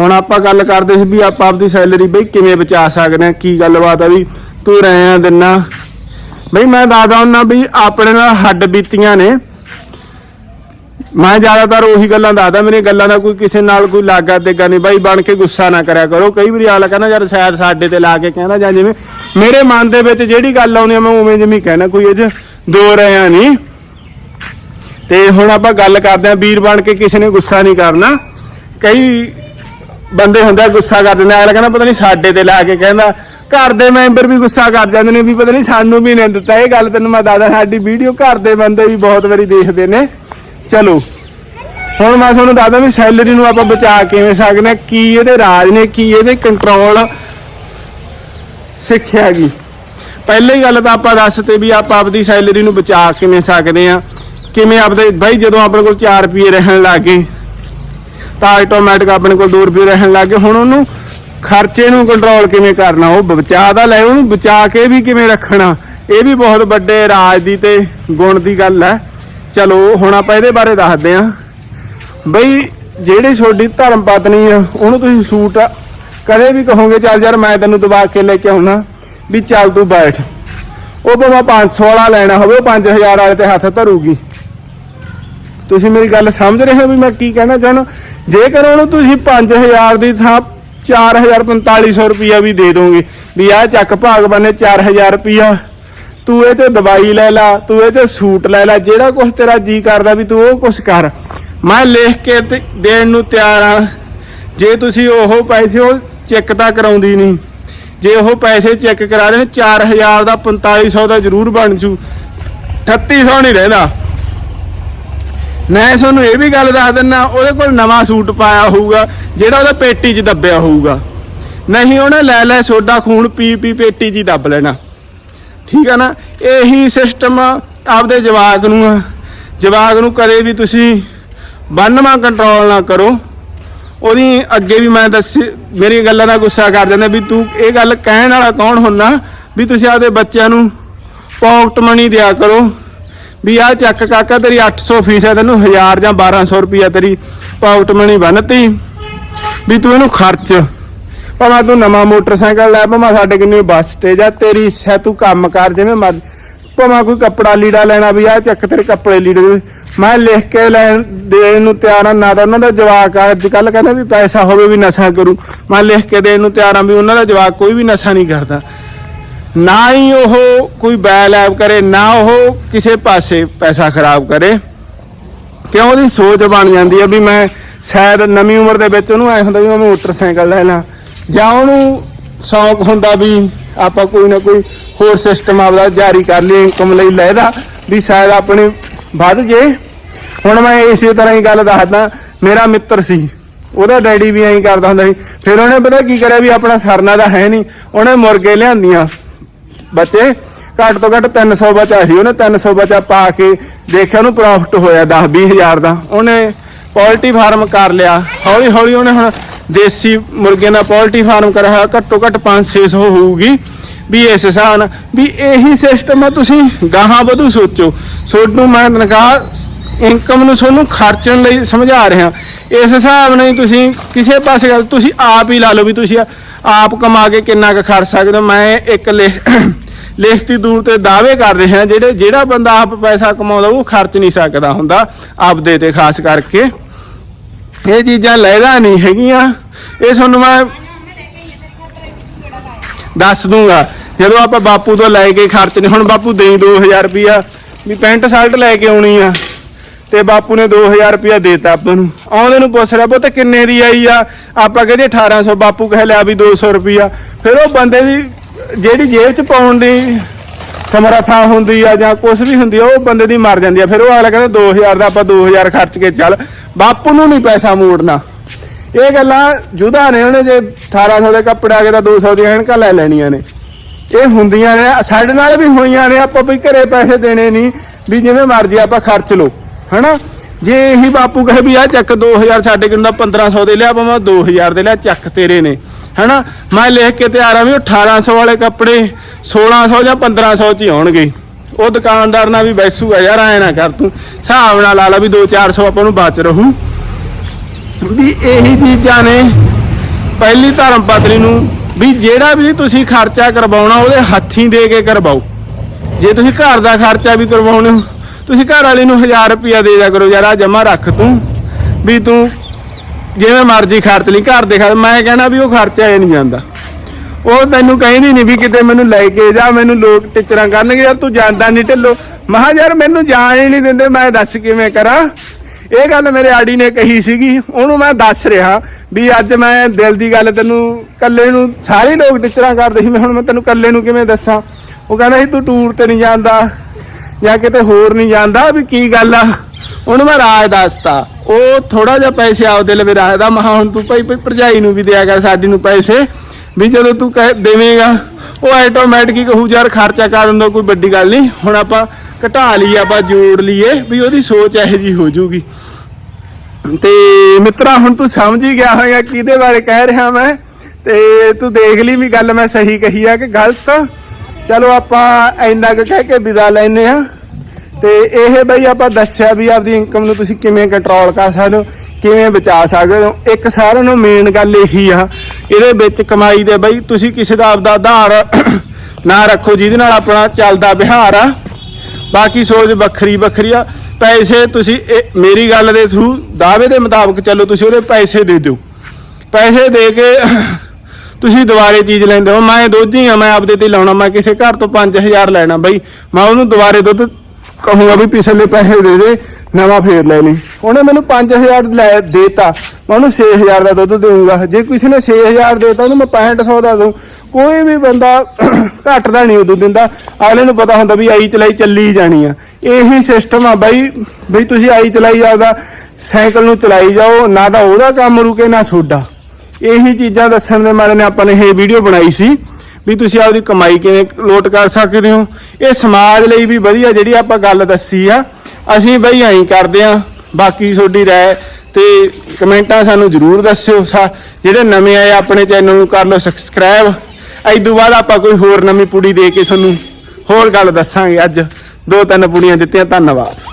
ਹੁਣ ਆਪਾਂ ਗੱਲ ਕਰਦੇ ਸੀ ਵੀ ਆਪਾਂ ਆਪਦੀ ਸੈਲਰੀ ਬਈ ਕਿਵੇਂ ਬਚਾ ਸਕਦੇ ਆ ਕੀ ਗੱਲਬਾਤ ਆ ਵੀ ਤੂੰ ਰਹਿਆ ਦਿਨਾ। ਬਈ ਮੈਂ ਦੱਸਦਾ ਹੁੰਦਾ ਵੀ ਆਪਣੇ ਨਾਲ ਹੱਡ ਬੀਤੀਆਂ ਨੇ। ਮੈਂ ਜ਼ਿਆਦਾਤਰ ਉਹੀ ਗੱਲਾਂ ਦੱਸਦਾ, ਮੇਰੀਆਂ ਗੱਲਾਂ ਦਾ ਕੋਈ ਕਿਸੇ ਨਾਲ ਕੋਈ ਲਾਗਾ ਦੇਗਾ ਨਹੀਂ। ਬਾਈ ਬਣ ਕੇ ਗੁੱਸਾ ਨਾ ਕਰਿਆ ਕਰੋ। ਕਈ ਵਾਰੀ ਆਲਾ ਕਹਿੰਦਾ, ਯਾਰ ਸ਼ਾਇਦ ਸਾਡੇ ਤੇ ਲਾ ਕੇ ਕਹਿੰਦਾ ਜਾਂ ਜਿਵੇਂ ਮੇਰੇ ਮਨ ਦੇ ਵਿੱਚ ਜਿਹੜੀ ਗੱਲ ਆਉਂਦੀ ਆ, ਮੈਂ ਉਵੇਂ ਜਿਵੇਂ ਕਹਿਣਾ, ਕੋਈ ਇਹ ਦੋ ਰਿਆਂ ਨਹੀਂ ਤੇ ਹੁਣ ਆਪਾਂ ਗੱਲ ਕਰਦੇ ਆਂ ਵੀਰ ਬਣ ਕੇ ਕਿਸੇ ਨੇ ਗੁੱਸਾ ਨਹੀਂ ਕਰਨਾ। ਕਈ ਬੰਦੇ ਹੁੰਦੇ ਗੁੱਸਾ ਕਰ ਦਿੰਦੇ ਅਗਲਾ ਕਹਿੰਦਾ, ਪਤਾ ਨਹੀਂ ਸਾਡੇ ਤੇ ਲਾ ਕੇ ਕਹਿੰਦਾ, ਘਰ ਦੇ ਮੈਂਬਰ ਵੀ ਗੁੱਸਾ ਕਰ ਜਾਂਦੇ ਨੇ ਵੀ ਪਤਾ ਨਹੀਂ ਸਾਨੂੰ ਵੀ ਨਹੀਂ ਦਿੱਤਾ ਇਹ ਗੱਲ, ਤੈਨੂੰ ਮੈਂ ਦੱਸਦਾ, ਸਾਡੀ ਵੀਡੀਓ ਘਰ ਦੇ ਬੰਦੇ ਵੀ ਬਹੁਤ ਵਾਰੀ ਦੇਖਦੇ ਨੇ। ਚਲੋ, ਹੁਣ ਮੈਂ ਤੁਹਾਨੂੰ ਦੱਸਦਾ ਵੀ ਸੈਲਰੀ ਨੂੰ ਆਪਾਂ ਬਚਾ ਕਿਵੇਂ ਸਕਦੇ ਹਾਂ, ਕੀ ਇਹਦੇ ਰਾਜ ਨੇ, ਕੀ ਇਹਦੇ ਕੰਟਰੋਲ ਸਿੱਖਿਆ ਗਈ ਪਹਿਲੀ ਗੱਲ ਤਾਂ ਆਪਾਂ ਦੱਸਤੇ ਵੀ ਆਪਾਂ ਆਪਦੀ ਸੈਲਰੀ ਨੂੰ ਬਚਾ ਕਿਵੇਂ ਸਕਦੇ ਆ ਕਿਵੇਂ ਆਪਦੇ, ਬਾਈ ਜਦੋਂ ਆਪਣੇ ਕੋਲ 4 ਰੁਪਏ ਰਹਿਣ ਲੱਗੇ ਤਾਂ ਆਟੋਮੈਟਿਕ ਆਪਣੇ ਕੋਲ 2 ਰੁਪਏ ਰਹਿਣ ਲੱਗ ਗਏ। ਹੁਣ ਉਹਨੂੰ ਖਰਚੇ ਨੂੰ ਕੰਟਰੋਲ ਕਿਵੇਂ ਕਰਨਾ? ਉਹ ਬਚਾ ਦਾ ਲੈ, ਉਹਨੂੰ ਬਚਾ ਕੇ ਵੀ ਕਿਵੇਂ ਰੱਖਣਾ? ਇਹ ਵੀ ਬਹੁਤ ਵੱਡੇ ਰਾਜ ਦੀ ਤੇ ਗੁਣ ਦੀ ਗੱਲ ਹੈ। ਚਲੋ, ਹੁਣ ਆਪਾਂ ਇਹਦੇ ਬਾਰੇ ਦੱਸਦੇ ਆਂ ਬਈ, ਜਿਹੜੀ ਤੁਹਾਡੀ ਧਰਮ ਪਤਨੀ ਆ, ਉਹਨੂੰ ਤੁਸੀਂ ਸੂਟ ਕਦੇ ਵੀ ਕਹੋਗੇ, ਚੱਲ ਯਾਰ ਮੈਂ ਤੈਨੂੰ ਦਬਾ ਕੇ ਲੈ ਕੇ ਆਉਣਾ, ਵੀ ਚੱਲ ਤੂੰ ਬੈਠ। ਉਹ ਭਾਵੇਂ 500 ਵਾਲਾ ਲੈਣਾ ਹੋਵੇ, ਉਹ 5000 ਵਾਲੇ ਤੇ ਹੱਥ ਧਰੂਗੀ। ਤੁਸੀਂ ਮੇਰੀ ਗੱਲ ਸਮਝ ਰਹੇ ਹੋ ਵੀ ਮੈਂ ਕੀ ਕਹਿਣਾ ਚਾਹੁੰਦਾ? ਜੇਕਰ ਉਹਨੂੰ ਤੁਸੀਂ 5000 ਦੀ ਥਾਂ 4000 4500 ਰੁਪਿਆ ਵੀ ਦੇ ਦੋਗੇ, ਵੀ ਆਹ ਚੱਕ ਭਾਗ ਬੰਨੇ 4000 ਰੁਪਿਆ ਤੂੰ ਇਹ ਤੇ ਦਵਾਈ ਲੈ ਲਾ, ਤੂੰ ਇਹ ਤੇ ਸੂਟ ਲੈ ਲਾ, ਜਿਹੜਾ ਕੁਝ ਤੇਰਾ ਜੀ ਕਰਦਾ ਵੀ ਤੂੰ ਉਹ ਕੁਝ ਕਰ। ਮੈਂ ਲਿਖ ਕੇ ਤੇ ਦੇਣ ਨੂੰ ਤਿਆਰ ਆ। ਜੇ ਤੁਸੀਂ ਉਹ ਪੈਸੇ ਉਹ ਚੈੱਕ ਤਾਂ ਕਰਾਉਂਦੀ ਨਹੀਂ। ਜੇ ਉਹ ਪੈਸੇ ਚੈੱਕ ਕਰਾ ਦੇਣ 4000 ਦਾ 4500 ਦਾ ਜ਼ਰੂਰ ਬਣ ਜੂ। 3800 ਨਹੀਂ ਰਹਿੰਦਾ। ਮੈਂ ਤੁਹਾਨੂੰ ਇਹ ਵੀ ਗੱਲ ਦੱਸ ਦਿੰਨਾ, ਉਹਦੇ ਕੋਲ ਨਵਾਂ ਸੂਟ ਪਾਇਆ ਹੋਊਗਾ, ਜਿਹੜਾ ਉਹਦਾ ਪੇਟੀ 'ਚ ਦੱਬਿਆ ਹੋਊਗਾ। ਨਹੀਂ ਉਹਨੇ ਲੈ ਲੈ ਸੋਡਾ ਖੂਨ ਪੀ ਪੀ ਪੇਟੀ 'ਚ ਹੀ ਦੱਬ ਲੈਣਾ। ਠੀਕ ਆ ਨਾ? ਇਹੀ ਸਿਸਟਮ ਆਪਦੇ ਜਵਾਕ ਨੂੰ ਆ। ਜਵਾਕ ਨੂੰ ਕਦੇ ਵੀ ਤੁਸੀਂ ਬੰਨਵਾ ਕੰਟਰੋਲ ਨਾ ਕਰੋ। ਉਹਦੀ ਅੱਗੇ ਵੀ ਮੈਂ ਦੱਸ ਮੇਰੀ ਗੱਲਾਂ ਦਾ ਗੁੱਸਾ ਕਰ ਜਾਂਦੇ ਵੀ ਤੂੰ ਇਹ ਗੱਲ ਕਹਿਣ ਵਾਲਾ ਕੌਣ ਹੁੰਨਾ? ਵੀ ਤੁਸੀਂ ਆਪਦੇ ਬੱਚਿਆਂ ਨੂੰ ਪੌਕਟ ਮਨੀ ਦਿਆ ਕਰੋ। ਵੀ ਆਹ ਚੱਕ ਕਾਕਾ ਤੇਰੀ 800 ਫੀਸ ਹੈ, ਤੈਨੂੰ 1000 ਜਾਂ 1200 ਰੁਪਿਆ ਤੇਰੀ ਪੌਕਟ ਮਨੀ ਬੰਨਤੀ। ਵੀ ਤੂੰ ਇਹਨੂੰ ਖਰਚ। ਭਾਵੇਂ ਤੂੰ ਨਵਾਂ ਮੋਟਰਸਾਈਕਲ ਲੈ, ਭਾਵੇਂ ਸਾਡੇ ਕਿੰਨੀ ਬੱਸ ਤੇ ਜਾ ਤੇਰੀ ਇੱਛਾ ਤੂੰ ਕੰਮ ਕਰ ਜਿਵੇਂ ਮਰ ਭਾਵੇਂ ਕੋਈ ਕੱਪੜਾ ਲੀੜਾ ਲੈਣਾ ਵੀ ਆਹ ਚੱਕ ਤੇਰੇ ਕੱਪੜੇ ਲੀੜੇ ਮੈਂ ਲਿਖ ਕੇ ਲੈਣ ਦੇਣ ਨੂੰ ਤਿਆਰ ਆ, ਨਾ ਤਾਂ ਉਹਨਾਂ ਦਾ ਜਵਾਕ ਆ। ਅੱਜ ਕੱਲ ਕਹਿੰਦਾ ਵੀ ਪੈਸਾ ਹੋਵੇ ਵੀ ਨਸ਼ਾ ਕਰੂ। ਮੈਂ ਲਿਖ ਕੇ ਦੇਣ ਨੂੰ ਤਿਆਰ ਆ ਵੀ ਉਹਨਾਂ ਦਾ ਜਵਾਕ ਕੋਈ ਵੀ ਨਸ਼ਾ ਨਹੀਂ ਕਰਦਾ। ਨਾ ਹੀ ਉਹ ਕੋਈ ਬੈਲ ਐਪ ਕਰੇ, ਨਾ ਉਹ ਕਿਸੇ ਪਾਸੇ ਪੈਸਾ ਖਰਾਬ ਕਰੇ। ਕਿਉਂ ਉਹਦੀ ਸੋਚ ਬਣ ਜਾਂਦੀ ਹੈ ਵੀ ਮੈਂ ਸ਼ਾਇਦ ਨਵੀਂ ਉਮਰ ਦੇ ਵਿੱਚ ਉਹਨੂੰ ਐ ਹੁੰਦਾ ਵੀ ਮੈਂ ਮੋਟਰਸਾਈਕਲ ਲੈ ਲਾਂ। ਜਾਂ ਉਹਨੂੰ ਸ਼ੌਂਕ ਹੁੰਦਾ ਵੀ ਆਪਾਂ ਕੋਈ ਨਾ ਕੋਈ ਹੋਰ ਸਿਸਟਮ ਆਪਦਾ ਜਾਰੀ ਕਰ ਲਈ ਇਨਕਮ ਲਈ ਲੈਦਾ ਵੀ ਸ਼ਾਇਦ ਆਪਣੇ ਵੱਧ ਜੇ। ਹੁਣ ਮੈਂ ਇਸੇ ਤਰ੍ਹਾਂ ਹੀ ਗੱਲ ਦੱਸਦਾ, ਮੇਰਾ ਮਿੱਤਰ ਸੀ, ਉਹਦਾ ਡੈਡੀ ਵੀ ਐਂ ਕਰਦਾ ਹੁੰਦਾ ਸੀ। ਫਿਰ ਉਹਨੇ ਪਤਾ ਕੀ ਕਰਿਆ ਵੀ ਆਪਣਾ ਸਰਨਾ ਦਾ ਹੈ ਨਹੀਂ, ਉਹਨੇ ਮੁਰਗੇ ਲਿਆਂਦੀਆਂ। ਬੱਚੇ, ਘੱਟ ਤੋਂ ਘੱਟ 300 ਬਚਾ ਸੀ ਉਹਨੇ 300 ਬੱਚਾ ਪਾ ਕੇ ਦੇਖਿਆ ਉਹਨੂੰ ਪ੍ਰੋਫਿਟ ਹੋਇਆ 10 20000 ਦਾ। ਉਹਨੇ ਪੋਲਟਰੀ ਫਾਰਮ ਕਰ ਲਿਆ। ਹੌਲੀ ਹੌਲੀ ਉਹਨੇ ਹੁਣ ਦੇਸੀ ਮੁਰਗੇ ਦਾ ਪੋਲਟਰੀ ਫਾਰਮ ਕਰਿਆ ਹੋਇਆ, ਘੱਟੋ ਘੱਟ 5-600 ਹੋਊਗੀ। ਵੀ ਇਸ ਹਿਸਾਬ ਨਾਲ, ਵੀ ਇਹੀ ਸਿਸਟਮ ਆ, ਤੁਸੀਂ ਗਾਹਾਂ ਵਧੂ ਸੋਚੋ। ਤੁਹਾਨੂੰ ਮੈਂ ਤਨਖਾਹ ਇਨਕਮ ਨੂੰ ਤੁਹਾਨੂੰ ਖਰਚਣ ਲਈ ਸਮਝਾ ਰਿਹਾ ਇਸ ਹਿਸਾਬ ਨਾਲ ਤੁਸੀਂ ਕਿਸੇ ਪਾਸੇ ਗੱਲ ਤੁਸੀਂ ਆਪ ਹੀ ਲਾ ਲਓ ਵੀ ਤੁਸੀਂ ਆਪ ਕਮਾ ਕੇ ਕਿੰਨਾ ਕੁ ਖਰਚ ਸਕਦੇ ਹੋ। ਮੈਂ ਇੱਕ ਲਿਖ ਲਿਖਤੀ ਦੂਰ ਤੇ ਦਾਅਵੇ ਕਰ ਰਿਹਾ ਜਿਹੜੇ ਜਿਹੜਾ ਬੰਦਾ ਆਪ ਪੈਸਾ ਕਮਾਉਂਦਾ, ਉਹ ਖਰਚ ਨਹੀਂ ਸਕਦਾ ਹੁੰਦਾ ਆਪਦੇ ਤੇ, ਖਾਸ ਕਰਕੇ। ਇਹ ਚੀਜ਼ਾਂ ਲੈਦਾ ਨਹੀਂ ਹੈਗੀਆਂ। ਇਹ ਤੁਹਾਨੂੰ ਮੈਂ ਦੱਸ ਦੂੰਗਾ। ਜਦੋਂ ਆਪਾਂ ਬਾਪੂ ਤੋਂ ਲੈ ਕੇ ਖਰਚਨੇ, ਹੁਣ ਬਾਪੂ ਦੇਈ 2000 ਰੁਪਿਆ ਵੀ ਪੈਂਟ ਸ਼ਰਟ ਲੈ ਕੇ ਆਉਣੀ ਆ। ਤੇ ਬਾਪੂ ਨੇ 2000 ਰੁਪਿਆ ਦੇਤਾ ਆਪਾਂ ਨੂੰ। ਆਉਂਦੇ ਨੂੰ ਪੁੱਛ ਰਿਹਾ, ਪੁੱਤ ਕਿੰਨੇ ਦੀ ਆਈ ਆ? ਆਪਾਂ ਕਹਿੰਦੇ 1800 ਬਾਪੂ ਕਹਿ ਲਿਆ ਵੀ 200 ਰੁਪਿਆ ਫਿਰ ਉਹ ਬੰਦੇ ਦੀ ਜਿਹੜੀ ਜੇਬ 'ਚ ਪਾਉਣ ਦੀ ਸਮਰੱਥਾ ਹੁੰਦੀ ਆ ਜਾਂ ਕੁਝ ਵੀ ਹੁੰਦੀ ਆ, ਉਹ ਬੰਦੇ ਦੀ ਮਰ ਜਾਂਦੀ ਆ। ਫਿਰ ਉਹ ਅਗਲਾ ਕਹਿੰਦਾ 2000 ਦਾ ਆਪਾਂ 2000 ਖਰਚ ਕੇ ਚੱਲ। ਬਾਪੂ ਨੂੰ ਨਹੀਂ ਪੈਸਾ ਮੋੜਨਾ। ਇਹ ਗੱਲਾਂ ਜੁਦਾ ਨੇ ਉਹਨੇ ਜੇ 1800 ਦੇ ਕੱਪੜੇ ਆ ਗਏ ਤਾਂ 200 ਦੀਆਂ ਐਨਕਾਂ ਲੈ ਲੈਣੀਆਂ ਨੇ। ਇਹ ਹੁੰਦੀਆਂ ਨੇ, ਸਾਡੇ ਨਾਲ ਵੀ ਹੋਈਆਂ ਨੇ, ਆਪਾਂ ਵੀ ਘਰੇ ਪੈਸੇ ਦੇਣੇ ਨਹੀਂ, ਵੀ ਜਿਵੇਂ ਮਰਜ਼ੀ ਆਪਾਂ ਖਰਚ ਲਓ। ਹਨਾ? ਜੇ ਇਹੀ ਬਾਪੂ ਕਹੇ ਵੀ ਆ ਚੱਕ 2000 ਸਾਡੇ ਕੋਲ ਦਾ 1500 ਦੇ ਲਿਆ ਭਾਵੇਂ 2000 ਦੇ ਲਿਆ, ਚੱਕ ਤੇਰੇ ਨੇ। ਹਨਾ? ਮੈਂ ਲਿਖ ਕੇ ਤਿਆਰ ਆ ਵੀ 1800 ਵਾਲੇ ਕੱਪੜੇ 1600 ਜਾਂ 1500 ਚ ਹੀ ਆਉਣਗੇ। ਉਹ ਦੁਕਾਨਦਾਰ ਨਾਲ ਵੀ ਬੈਸੂਗਾ ਯਾਰ, ਐ ਨਾ ਕਰ ਤੂੰ। ਹਿਸਾਬ ਨਾਲ ਲਾ ਲਾ ਵੀ 2-400 ਆਪਾਂ ਨੂੰ ਬਚ ਰਹੂ। ਵੀ ਇਹੀ ਚੀਜ਼ਾਂ ਨੇ। ਪਹਿਲੀ ਧਰਮ ਪਤਨੀ ਨੂੰ ਵੀ ਜਿਹੜਾ ਵੀ ਤੁਸੀਂ ਖਰਚਾ ਕਰਵਾਉਣਾ, ਉਹਦੇ ਹੱਥੀਂ ਦੇ ਕੇ ਕਰਵਾਓ। ਜੇ ਤੁਸੀਂ ਘਰ ਦਾ ਖਰਚਾ ਵੀ ਕਰਵਾਉਣੇ ਹੋ ਤੁਸੀਂ ਘਰ ਵਾਲੇ ਨੂੰ 1000 ਰੁਪਿਆ ਦੇ ਦਿਆ ਕਰੋ, ਯਾਰ ਆ ਜਮਾ ਰੱਖ ਤੂੰ, ਵੀ ਤੂੰ ਜਿਵੇਂ ਮਰਜ਼ੀ ਖਰਚ ਲਈ, ਘਰ ਦੇ ਖਰਚ, ਮੈਂ ਕਹਿਣਾ ਵੀ ਉਹ ਖਰਚਾ ਹੀ ਨਹੀਂ ਜਾਂਦਾ। ਉਹ ਤੈਨੂੰ ਕਹਿੰਦੀ ਨਹੀਂ ਵੀ ਕਿਤੇ ਮੈਨੂੰ ਲੈ ਕੇ ਜਾ, ਮੈਨੂੰ ਲੋਕ ਟਿਚਰਾਂ ਕਰਨਗੇ, ਯਾਰ, ਤੂੰ ਜਾਂਦਾ ਨਹੀਂ ਢਿੱਲੋ। ਮਹਾ ਯਾਰ, ਮੈਨੂੰ ਜਾਣ ਹੀ ਨਹੀਂ ਦਿੰਦੇ, ਮੈਂ ਦੱਸ ਕਿਵੇਂ ਕਰਾਂ? ਇਹ ਗੱਲ ਮੇਰੇ ਆੜੀ ਨੇ ਕਹੀ ਸੀਗੀ, ਉਹਨੂੰ ਮੈਂ ਦੱਸ ਰਿਹਾ ਵੀ ਅੱਜ ਮੈਂ ਦਿਲ ਦੀ ਗੱਲ ਤੈਨੂੰ ਕੱਲੇ ਨੂੰ, ਸਾਰੇ ਲੋਕ ਟਿਚਰਾਂ ਕਰਦੇ ਸੀ, ਮੈਂ ਹੁਣ ਮੈਂ ਤੈਨੂੰ ਕੱਲੇ ਨੂੰ ਕਿਵੇਂ ਦੱਸਾਂ? ਉਹ ਕਹਿੰਦਾ ਸੀ, ਤੂੰ ਟੂਰ ਤੇ ਨਹੀਂ ਜਾਂਦਾ। ਜਾਂ ਕਿਤੇ ਹੋਰ ਨਹੀਂ ਜਾਂਦਾ ਵੀ ਕੀ ਗੱਲ ਆ? ਉਹਨੂੰ ਮੈਂ ਰਾਜ ਦੱਸਤਾ। ਉਹ ਥੋੜਾ ਜਿਹਾ ਪੈਸੇ ਆਪਦੇ ਲਵੇ ਰੱਖਦਾ। ਮਹਾ ਹੁਣ ਤੂੰ ਭਾਈ ਭਰਜਾਈ ਨੂੰ ਵੀ ਦਿਆ ਕਰ ਸਾਡੀ ਨੂੰ ਪੈਸੇ, ਵੀ ਜਦੋਂ ਤੂੰ ਕਹਿ ਦੇਵੇਂਗਾ, ਉਹ ਆਟੋਮੈਟਿਕ ਹੀ ਕਹੂ, ਯਾਰ ਖਰਚਾ ਕਰਨ ਦਾ ਕੋਈ ਵੱਡੀ ਗੱਲ ਨਹੀਂ। ਹੁਣ ਆਪਾਂ ਘਟਾ ਲਈਏ, ਆਪਾਂ ਜੋੜ ਲਈਏ, ਵੀ ਉਹਦੀ ਸੋਚ ਇਹੋ ਜੀ ਹੋ ਜਾਊਗੀ ਤੇ ਮਿੱਤਰਾ, ਹੁਣ ਤੂੰ ਸਮਝ ਹੀ ਗਿਆ ਹੋਵੇਗਾ ਕਿਹਦੇ ਬਾਰੇ ਕਹਿ ਰਿਹਾ ਮੈਂ। ਤੇ ਤੂੰ ਦੇਖ ਲਈ ਵੀ ਗੱਲ ਮੈਂ ਸਹੀ ਕਹੀ ਆ ਕਿ ਗਲਤ। ਚਲੋ ਆਪਾਂ ਇੰਨਾ ਕੁ ਕਹਿ ਕੇ ਵਿਦਾ ਲੈਨੇ ਆ ਤੇ ਇਹ ਬਈ ਆਪਾਂ ਦੱਸਿਆ ਵੀ ਆਪਦੀ ਇਨਕਮ ਨੂੰ ਤੁਸੀਂ ਕਿਵੇਂ ਕੰਟਰੋਲ ਕਰ ਸਕਦੇ ਹੋ, ਕਿਵੇਂ ਬਚਾ ਸਕਦੇ ਹੋ। ਇੱਕ ਸਾਰਿਆਂ ਨੂੰ ਮੇਨ ਗੱਲ ਇਹੀ ਆ, ਇਹਦੇ ਵਿੱਚ ਕਮਾਈ ਦੇ ਬਈ ਤੁਸੀਂ ਕਿਸੇ ਦਾ ਆਪਦਾ ਆਧਾਰ ਨਾ ਰੱਖੋ, ਜਿਹਦੇ ਨਾਲ ਆਪਣਾ ਚੱਲਦਾ ਵਿਹਾਰ ਆ। ਬਾਕੀ ਸੋਚ ਵੱਖਰੀ ਵੱਖਰੀ ਆ। ਪੈਸੇ ਤੁਸੀਂ ਇਹ ਮੇਰੀ ਗੱਲ ਦੇ ਥਰੂ ਦਾਅਵੇ ਦੇ ਮੁਤਾਬਕ ਚੱਲੋ, ਤੁਸੀਂ ਉਹਦੇ ਪੈਸੇ ਦੇ ਦਿਓ। ਪੈਸੇ ਦੇ ਕੇ ਤੁਸੀਂ ਦੁਬਾਰੇ ਚੀਜ਼ ਲੈਂਦੇ ਹੋ, ਮੈਂ ਦੋਜੀ ਆ, ਮੈਂ ਆਪਦੇ ਤੇ ਹੀ ਲਾਉਣਾ, ਮੈਂ ਕਿਸੇ ਘਰ ਤੋਂ 5000 ਲੈਣਾ ਬਈ। ਮੈਂ ਉਹਨੂੰ ਦੁਬਾਰੇ ਦੁੱਧ ਕਹੂੰਗਾ ਵੀ ਪਿਛਲੇ ਪੈਸੇ ਦੇ ਦੇ, ਨਵਾਂ ਫੇਰ ਲੈ ਲਈ। ਉਹਨੇ ਮੈਨੂੰ 5000 ਲੈ ਦੇਤਾ, ਮੈਂ ਉਹਨੂੰ 6000 ਦਾ ਦੁੱਧ ਦੇਊਂਗਾ। ਜੇ ਕਿਸੇ ਨੇ 6000 ਦੇਤਾ, ਉਹਨੂੰ ਮੈਂ 6500 ਦਾ ਦਊਂ। ਕੋਈ ਵੀ ਬੰਦਾ ਘੱਟ ਦਾ ਨਹੀਂ ਉਦੋਂ ਦਿੰਦਾ। ਅਗਲੇ ਨੂੰ ਪਤਾ ਹੁੰਦਾ ਵੀ ਆਈ ਚਲਾਈ ਚੱਲੀ ਜਾਣੀ ਆ। ਇਹੀ ਸਿਸਟਮ ਆ ਬਾਈ, ਬਈ ਤੁਸੀਂ ਆਈ ਚਲਾਈ ਜਾਓਦਾ ਸਾਈਕਲ ਨੂੰ ਚਲਾਈ ਜਾਓ, ਨਾ ਤਾਂ ਉਹਦਾ ਕੰਮ ਰੁਕੇ, ਨਾ ਤੁਹਾਡਾ। ਇਹੀ ਚੀਜ਼ਾਂ ਦੱਸਣ ਦੇ ਮਾਰੇ ਨੇ ਆਪਾਂ ਨੇ ਇਹ ਵੀਡੀਓ ਬਣਾਈ ਸੀ ਵੀ ਤੁਸੀਂ ਆਪਦੀ ਕਮਾਈ ਕਿਵੇਂ ਲੋਟ ਕਰ ਸਕਦੇ ਹੋ। ਇਹ ਸਮਾਜ ਲਈ ਵੀ ਵਧੀਆ ਜਿਹੜੀ ਆਪਾਂ ਗੱਲ ਦੱਸੀ ਆ। ਅਸੀਂ ਬਈ ਐਂ ਕਰਦੇ ਆ, ਬਾਕੀ ਤੁਹਾਡੀ ਰਾਏ ਤੇ ਕਮੈਂਟਾਂ ਸਾਨੂੰ ਜਰੂਰ ਦੱਸਿਓ। ਸਾ- ਜਿਹੜੇ ਨਵੇਂ ਆਏ ਆਪਣੇ ਚੈਨਲ ਨੂੰ ਕਰ ਲਓ ਸਬਸਕ੍ਰਾਈਬ ਐਦੋਂ ਬਾਅਦ ਆਪਾਂ ਕੋਈ ਹੋਰ ਨਵੀਂ ਪੁੜੀ ਦੇ ਕੇ ਤੁਹਾਨੂੰ ਹੋਰ ਗੱਲ ਦੱਸਾਂਗੇ। ਅੱਜ ਦੋ ਤਿੰਨ ਪੁੜੀਆਂ ਦਿੱਤੀਆਂ, ਧੰਨਵਾਦ।